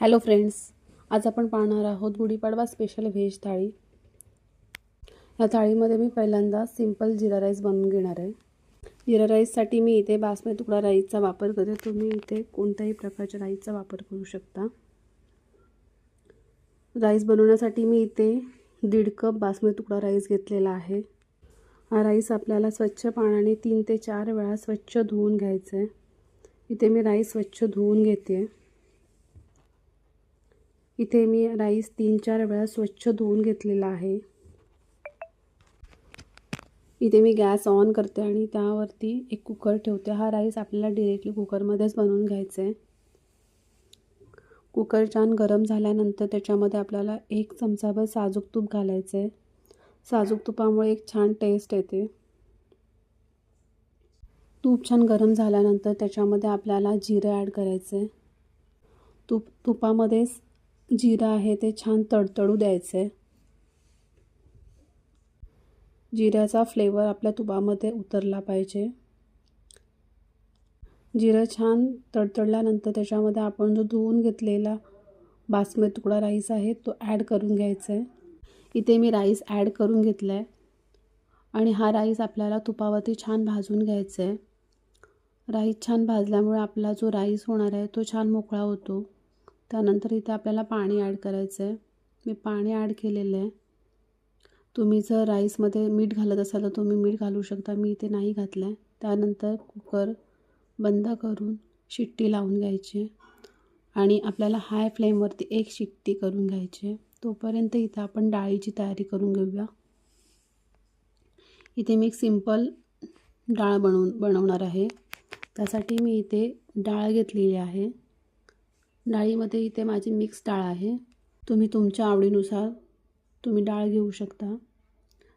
Hello friends आज आपण पाहणार आहोत गुढीपाडवा स्पेशल व्हेज थाळी. या थाळीमध्ये मी पहिल्यांदा सिंपल जिरा राईस बनवून घेणार आहे. जिरा राईससाठी मी इथे बासमती तुकडा राईसचा वापर करते. तुम्ही इथे कोणत्याही प्रकारच्या राईसचा वापर करू शकता. राईस बनवण्यासाठी मी इथे दीड कप बासमती तुकडा राईस घेतलेला आहे. हा राईस आपल्याला स्वच्छ पाण्याने तीन ते चार वेळा स्वच्छ धुवून घ्यायचं आहे इथे मी राईस स्वच्छ धुवून घेते आहे इथे मी राईस तीन चार वेळा स्वच्छ धुवून घेतलेला आहे. इथे मी गॅस ऑन करते आणि त्यावरती एक कुकर ठेवते. हा राईस आपल्याला डिरेक्टली कुकरमध्येच बनवून घ्यायचा आहे कुकर छान गरम झाल्यानंतर त्याच्यामध्ये आपल्याला एक चमचाभर साजूक तूप घालायचं आहे साजूक तुपामुळे एक छान टेस्ट येते. तूप छान गरम झाल्यानंतर त्याच्यामध्ये आपल्याला जिरं ॲड करायचं आहे तूप तुपामध्येच जिरं आहे ते छान तडतडू द्यायचं. आहे जिऱ्याचा फ्लेवर आपल्या तुपामध्ये उतरला पाहिजे. जिरं छान तडतडल्यानंतर त्याच्यामध्ये आपण जो धुवून घेतलेला बासमती तुकडा राईस आहे तो ॲड करून घ्यायचा आहे. इथे मी राईस ॲड करून घेतला आहे आणि हा राईस आपल्याला तुपावरती छान भाजून घ्यायचा आहे. राईस छान भाजल्यामुळे आपला जो राईस होणार आहे तो छान मोकळा होतो. त्यानंतर इथे आपल्याला पाणी ॲड करायचं आहे मी पाणी ॲड केलेलं आहे तुम्ही जर राईसमध्ये मीठ घालत असाल तर तुम्ही मीठ घालू शकता. मी इथे नाही घातलं आहे त्यानंतर कुकर बंद करून शिट्टी लावून घ्यायची. आणि आपल्याला हाय फ्लेमवरती एक शिट्टी करून घ्यायची. तोपर्यंत इथं आपण डाळीची तयारी करून घेऊया. इथे मी एक सिंपल डाळ बनवून बनवणार आहे. त्यासाठी मी इथे डाळ घेतलेली आहे. डाळीमध्ये इथे माझी मिक्स डाळ आहे. तुम्ही तुमच्या आवडीनुसार तुम्ही डाळ घेऊ शकता.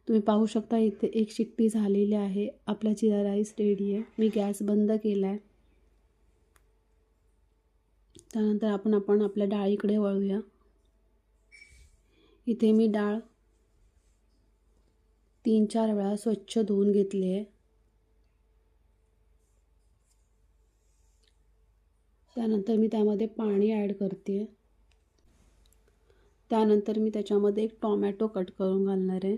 तुम्ही पाहू शकता इथे एक शिट्टी झालेली आहे. आपला जिरा राईस रेडी आहे. मी गॅस बंद केला आहे त्यानंतर आपण आपण आपल्या डाळीकडे वळूया. इथे मी डाळ तीन चार वेळा स्वच्छ धुवून घेतली आहे. त्यानंतर मी त्यामध्ये पाणी ॲड करते. त्यानंतर मी त्याच्यामध्ये एक टॉमॅटो कट करून घालणार आहे.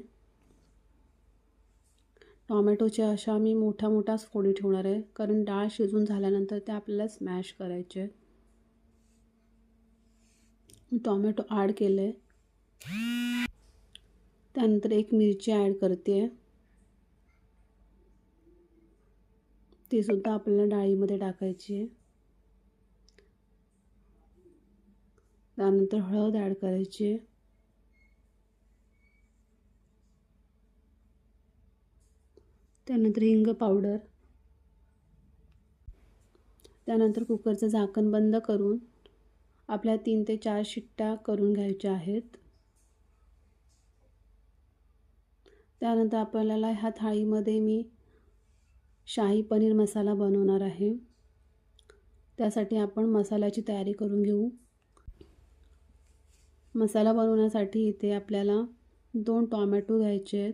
टॉमॅटोच्या अशा मी मोठ्या मोठ्या फोडी ठेवणार आहे. कारण डाळ शिजून झाल्यानंतर ते आपल्याला स्मॅश करायचे. मी टॉमॅटो ॲड केलं. आहे त्यानंतर एक मिरची ॲड करते. आहे तीसुद्धा आपल्याला डाळीमध्ये टाकायची आहे. त्यानंतर हळद ॲड करायची. त्यानंतर हिंग पावडर. त्यानंतर कुकरचं झाकण बंद करून आपल्या तीन ते चार शिट्ट्या करून घ्यायच्या आहेत. त्यानंतर आपल्याला ह्या थाळीमध्ये मी शाही पनीर मसाला बनवणार आहे. त्यासाठी आपण मसाल्याची तयारी करून घेऊ. मसाला बनवण्यासाठी इथे आपल्याला दोन टॉमॅटो घ्यायचे आहेत.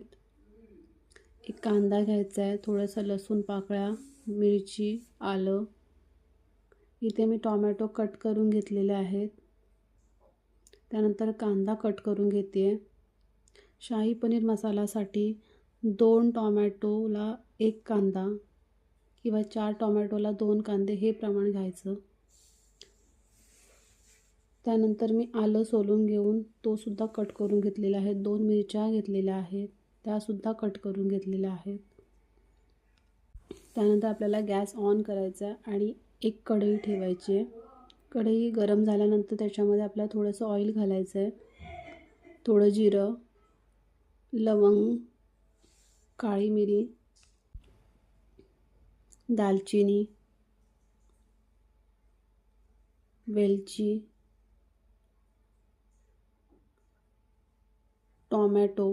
एक कांदा घ्यायचा आहे थोडंसं लसूण पाकळ्या मिरची आलं. इथे मी टॉमॅटो कट करून घेतलेले आहेत. त्यानंतर कांदा कट करून घेते. शाही पनीर मसाल्यासाठी दोन टॉमॅटोला एक कांदा किंवा चार टॉमॅटोला दोन कांदे हे प्रमाण घ्यायचं. त्यानंतर मी आलं सोलून घेऊन. तो सुद्धा कट करून घेतलेला आहे. दोन मिरच्या घेतलेल्या आहेत. त्यासुद्धा कट करून घेतलेल्या आहेत. त्यानंतर आपल्याला गॅस ऑन करायचा आणि एक कढई ठेवायची आहे. कढई गरम झाल्यानंतर त्याच्यामध्ये आपल्याला थोडंसं ऑइल घालायचं आहे. थोडं जिरं लवंग काळी मिरी दालचिनी वेलची टॉमॅटो.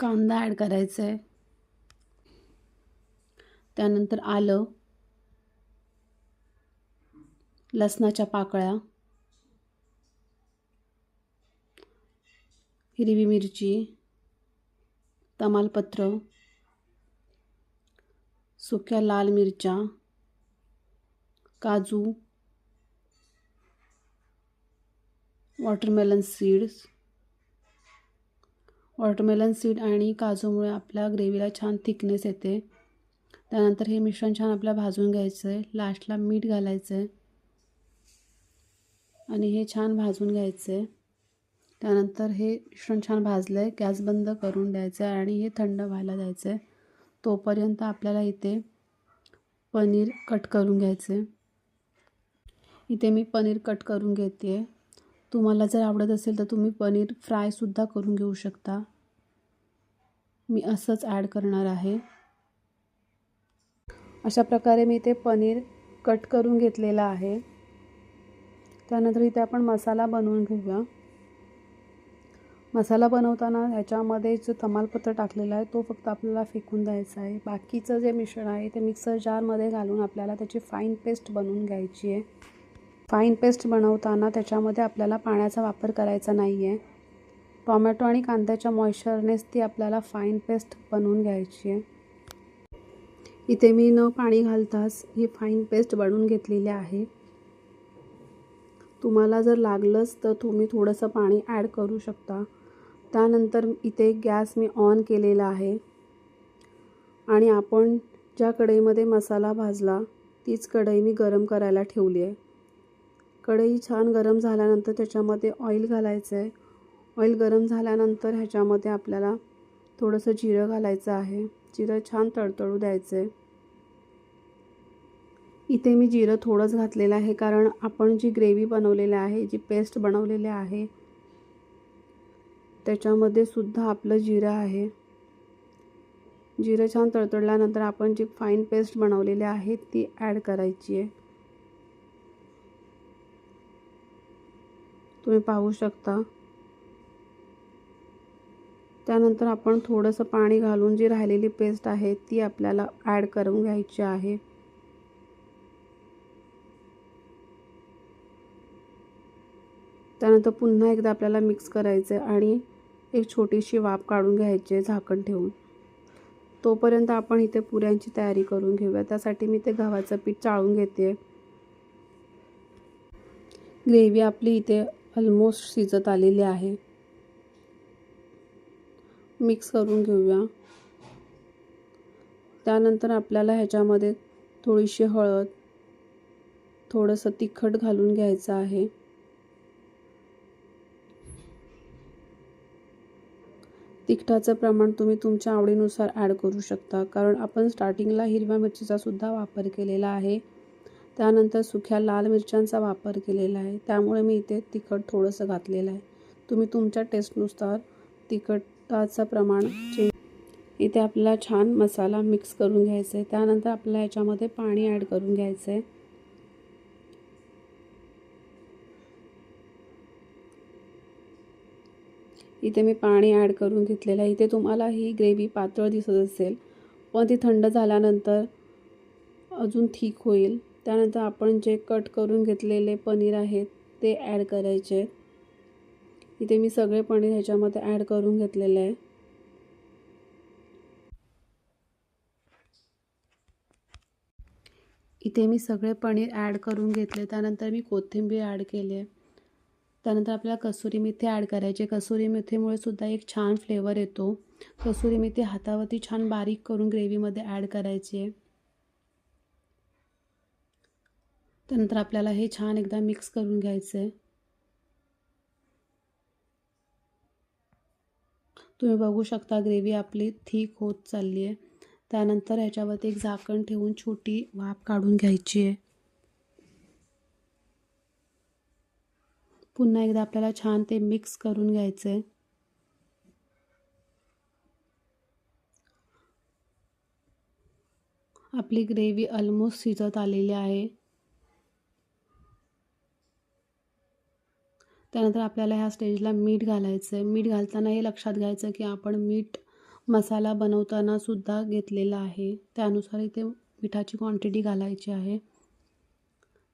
कांदा ॲड करायचा आहे त्यानंतर आलं. लसणाच्या पाकळ्या. हिरवी मिरची. तमालपत्र सुक्या लाल मिरच्या काजू वॉटरमेलन सीड्स. वॉटरमेलन सीड आणि काजूमुळे आपल्या ग्रेव्हीला छान थिकनेस येते. त्यानंतर हे मिश्रण छान आपल्या भाजून घ्यायचं आहे लास्टला मीठ घालायचं आहे आणि हे छान भाजून घ्यायचं आहे त्यानंतर हे मिश्रण छान भाजलं आहे गॅस बंद करून द्यायचं आहे आणि हे थंड व्हायला द्यायचं आहे तोपर्यंत आपल्याला इथे पनीर कट करून घ्यायचं आहे इथे मी पनीर कट करून घेते आहे तुम्हाला जर आवडत असेल तर तुम्ही पनीर फ्रायसुद्धा करून घेऊ शकता. मी असंच ॲड करणार आहे. अशा प्रकारे मी ते पनीर कट करून घेतलेलं आहे. त्यानंतर इथे आपण मसाला बनवून घेऊया. मसाला बनवताना ह्याच्यामध्ये जो तमालपत्र टाकलेला आहे तो फक्त आपल्याला फेकून द्यायचा आहे. बाकीचं जे मिश्रण आहे ते मिक्सर जारमध्ये घालून आपल्याला त्याची फाईन पेस्ट बनवून घ्यायची आहे. फाईन पेस्ट बनवताना त्याच्यामध्ये आपल्याला पाण्याचा वापर करायचा नाही आहे टॉमॅटो आणि कांद्याच्या मॉइश्चरनेच ती आपल्याला फाईन पेस्ट बनवून घ्यायची आहे. इथे मी न पाणी घालताच ही फाईन पेस्ट बनवून घेतलेली आहे. तुम्हाला जर लागलंच तर तुम्ही थोडंसं पाणी ॲड करू शकता. त्यानंतर इथे गॅस मी ऑन केलेला आहे. आणि आपण ज्या कढईमध्ये मसाला भाजला तीच कढई मी गरम करायला ठेवली आहे. कढई छान गरम झाल्यानंतर त्याच्यामध्ये ऑइल घालायचं आहे ऑइल गरम झाल्यानंतर ह्याच्यामध्ये आपल्याला थोडंसं जिरं घालायचं आहे. जिरं छान तडतडू द्यायचं आहे इथे मी जिरं थोडंच घातलेलं आहे कारण आपण जी ग्रेव्ही बनवलेली आहे जी पेस्ट बनवलेली आहे त्याच्यामध्ये सुद्धा आपलं जिरं आहे. जिरं छान तळतळल्यानंतर आपण जी फाईन पेस्ट बनवलेली आहे ती ॲड करायची आहे. तुम्ही पाहू शकता. त्यानंतर आपण थोडंसं पाणी घालून जी राहिलेली पेस्ट आहे ती आपल्याला ॲड करून घ्यायची आहे. त्यानंतर पुन्हा एकदा आपल्याला मिक्स करायचं आहे आणि एक छोटीशी वाफ काढून घ्यायची आहे झाकण ठेवून. तोपर्यंत आपण इथे पुऱ्यांची तयारी करून घेऊया. त्यासाठी मी ते गव्हाचं पीठ चाळून घेते. ग्रेव्ही आपली इथे ऑलमोस्ट शिजत आलेली आहे. मिक्स करून घेऊया. त्यानंतर आपल्याला ह्याच्यामध्ये थोडीशी हळद थोडंसं तिखट घालून घ्यायचं आहे. तिखटाचं प्रमाण तुम्ही तुमच्या आवडीनुसार ॲड करू शकता. कारण आपण स्टार्टिंगला हिरव्या मिरचीचा सुद्धा वापर केलेला आहे. त्यानंतर सुख्या लाल मिरच्यांचा वापर केलेला आहे. त्यामुळे मी इथे तिखट थोडंसं घातलेलं आहे. तुम्ही तुमच्या टेस्टनुसार तिखटाचं प्रमाण चेंज इथे आपल्याला छान मसाला मिक्स करून घ्यायचा आहे. त्यानंतर आपल्याला ह्याच्यामध्ये पाणी ॲड करून घ्यायचं आहे. इथे मी पाणी ॲड करून घेतलेलं आहे. इथे तुम्हाला ही ग्रेव्ही पातळ दिसत असेल. पण ती थंड झाल्यानंतर अजून ठीक होईल. त्यानंतर आपण जे कट करून घेतलेले पनीर आहेत ते ॲड करायचे. इथे मी सगळे पनीर ह्याच्यामध्ये ॲड करून घेतलेलं आहे. इथे मी सगळे पनीर ॲड करून घेतले. त्यानंतर मी कोथिंबीर ॲड केली आहे. त्यानंतर आपल्याला कसुरी मेथी ॲड करायची कसुरी मेथीमुळे सुद्धा एक छान फ्लेवर येतो. कसुरी मेथी हातावरती छान बारीक करून ग्रेव्हीमध्ये ॲड करायची आहे. त्यानंतर आपल्याला हे छान एकदा मिक्स करून घ्यायचं आहे. तुम्ही बघू शकता ग्रेव्ही आपली थीक होत चालली आहे. त्यानंतर ह्याच्यावरती एक झाकण ठेवून छोटी वाफ काढून घ्यायची आहे. पुन्हा एकदा आपल्याला छान ते मिक्स करून घ्यायचं आहे आपली ग्रेव्ही ऑलमोस्ट शिजत आलेली आहे. त्यानंतर आपल्याला ह्या स्टेजला मीठ घालायचं आहे मीठ घालताना हे लक्षात घ्यायचं की आपण मीठ मसाला बनवताना सुद्धा घेतलेला आहे. त्यानुसार इथे मिठाची क्वांटिटी घालायची आहे.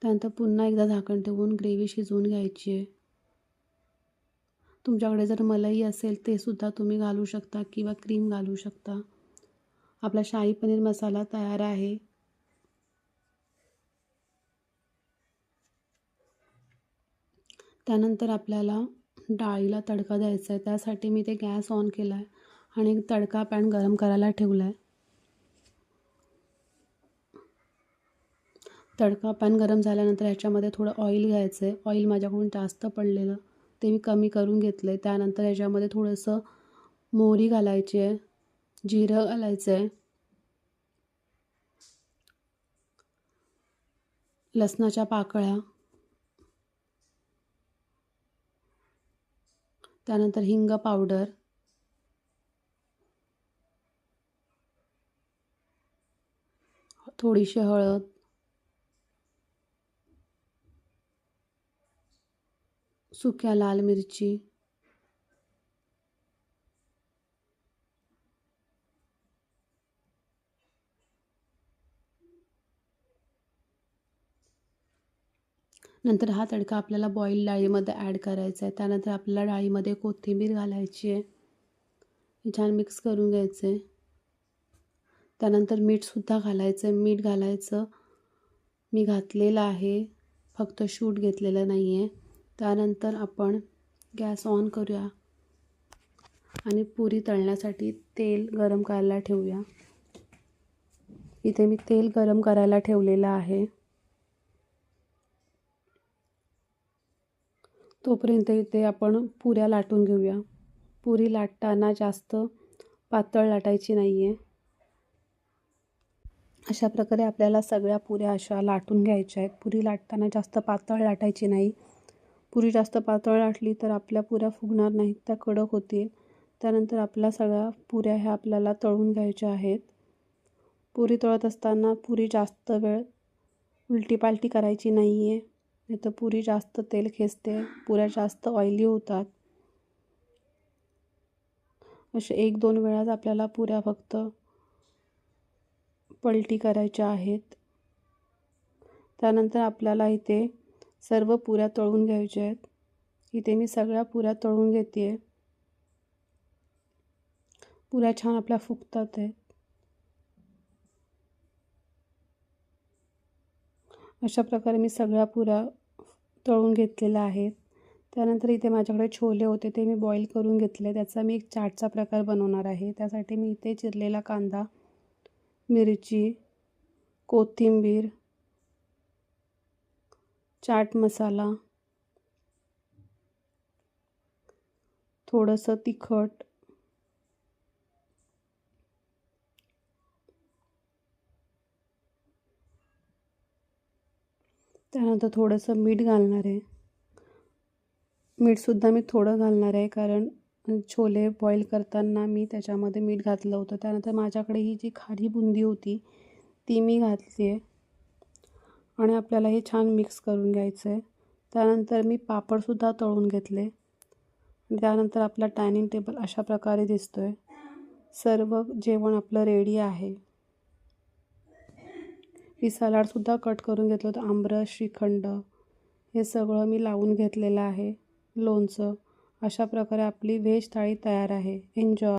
त्यानंतर पुन्हा एकदा झाकण ठेवून ग्रेव्ही शिजवून घ्यायची आहे. तुमच्याकडे जर मलाई असेल ते सुद्धा तुम्ही घालू शकता किंवा क्रीम घालू शकता. आपला शाही पनीर मसाला तयार आहे. त्यानंतर आपल्याला डाळीला तडका द्यायचा आहे. त्यासाठी मी ते गॅस ऑन केला आहे आणि तडका पॅन गरम करायला ठेवला आहे तडका पॅन गरम झाल्यानंतर ह्याच्यामध्ये थोडं ऑइल घ्यायचं आहे ऑइल माझ्याकडून जास्त पडलेलं. ते मी कमी करून घेतलं आहे त्यानंतर याच्यामध्ये थोडंसं मोहरी घालायची आहे जिरं घालायचं आहे लसणाच्या पाकळ्या त्यानंतर हिंग पावडर थोडीशी हळद सुक्या लाल मिरची. नंतर हा तडका आपल्याला बॉईल डाळीमध्ये ॲड करायचा आहे. त्यानंतर आपल्याला डाळीमध्ये कोथिंबीर घालायची आहे. छान मिक्स करून घ्यायचं आहे त्यानंतर मीठसुद्धा घालायचं आहे मीठ घालायचं. मी घातलेलं आहे. फक्त शूट घेतलेलं नाही आहे त्यानंतर आपण गॅस ऑन करूया आणि पुरी तळण्यासाठी तेल गरम करायला ठेवूया. इथे मी तेल गरम करायला ठेवलेलं आहे. तोपर्यंत इथे आपण पुऱ्या लाटून घेऊया. पुरी लाटताना जास्त पातळ लाटायची नाही आहे अशा प्रकारे आपल्याला सगळ्या पुऱ्या अशा लाटून घ्यायच्या आहेत. पुरी लाटताना जास्त पातळ लाटायची नाही. पुरी जास्त पातळ लाटली तर आपल्या पुऱ्या फुगणार नाहीत त्या कडक होतील. त्यानंतर आपल्या सगळ्या पुऱ्या ह्या आपल्याला तळून घ्यायच्या आहेत. पुरी तळत असताना पुरी जास्त वेळ उलटीपालटी करायची नाही आहे नाही तर पुरी जास्त तेल खेचते पुऱ्या जास्त ऑइली होतात. असे एक दोन वेळाच आपल्याला पुऱ्या फक्त पलटी करायच्या आहेत. त्यानंतर आपल्याला इथे सर्व पुऱ्या तळून घ्यायच्या आहेत. इथे मी सगळ्या पुऱ्या तळून घेते आहे पुऱ्या छान आपल्या फुगतात आहेत. अशा प्रकारे मी सगळ्या पुऱ्या तळून घेतलेल्या आहेत. त्यानंतर इथे माझ्याकडे छोले होते ते मी बॉईल करून घेतले. त्याचा मी एक चाटचा प्रकार बनवणार आहे. त्यासाठी मी इथे चिरलेला कांदा मिरची कोथिंबीर चाट मसाला थोडंसं तिखट त्यानंतर थोडंसं मीठ घालणार आहे. मीठसुद्धा मी थोडं घालणार आहे कारण छोले बॉईल करताना मी त्याच्यामध्ये मीठ घातलं होतं. त्यानंतर माझ्याकडे ही जी खारी बुंदी होती ती मी घातली आहे आणि आपल्याला हे छान मिक्स करून घ्यायचं आहे त्यानंतर मी पापडसुद्धा तळून घेतले. त्यानंतर आपला डायनिंग टेबल अशा प्रकारे दिसतो आहे सर्व जेवण आपलं रेडी आहे. मी सलाडसुद्धा कट करून घेतलं होतं. आमरस श्रीखंड हे सगळं मी लावून घेतलेलं आहे. लोणचं अशा प्रकारे आपली व्हेज थाळी तयार आहे. एन्जॉय